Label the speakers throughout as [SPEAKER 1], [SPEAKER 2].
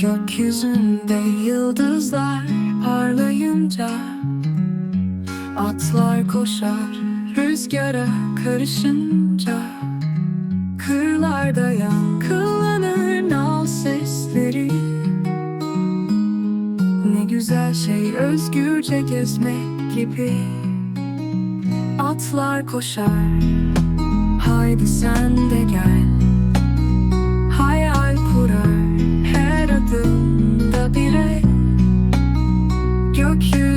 [SPEAKER 1] Gökyüzünde yıldızlar parlayınca Atlar koşar rüzgara karışınca. Kırlarda yankılanır nal sesleri. Ne güzel şey özgürce gezmek gibi. Atlar koşar. Haydi sen de gel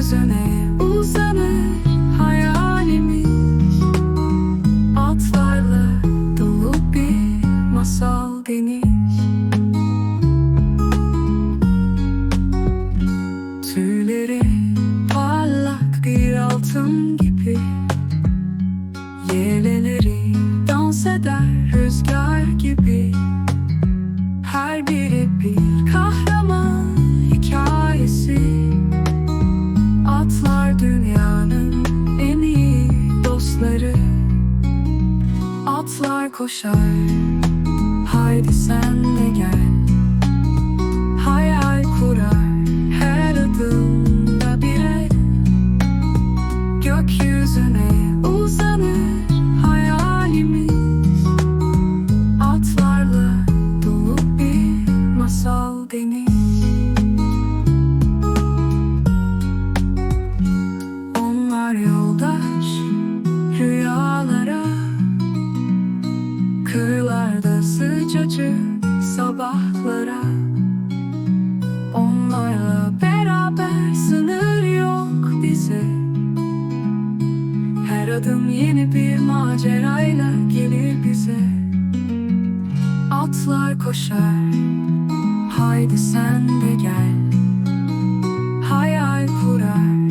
[SPEAKER 1] Gökyüzüne uzanır hayalimiz. Atlarla dolu bir masal deniz Tüyleri parlak bir altın gibi. Yeleleri Atlar koşar. Haydi sen de gel. Hayal kurar. Her adımda bir el Gökyüzüne Kırlarda sıcacık sabahlara. Onlarla beraber sınır yok bize. Her adım yeni bir macerayla gelir bize. Atlar koşar Haydi sen de gel. Hayal kurar.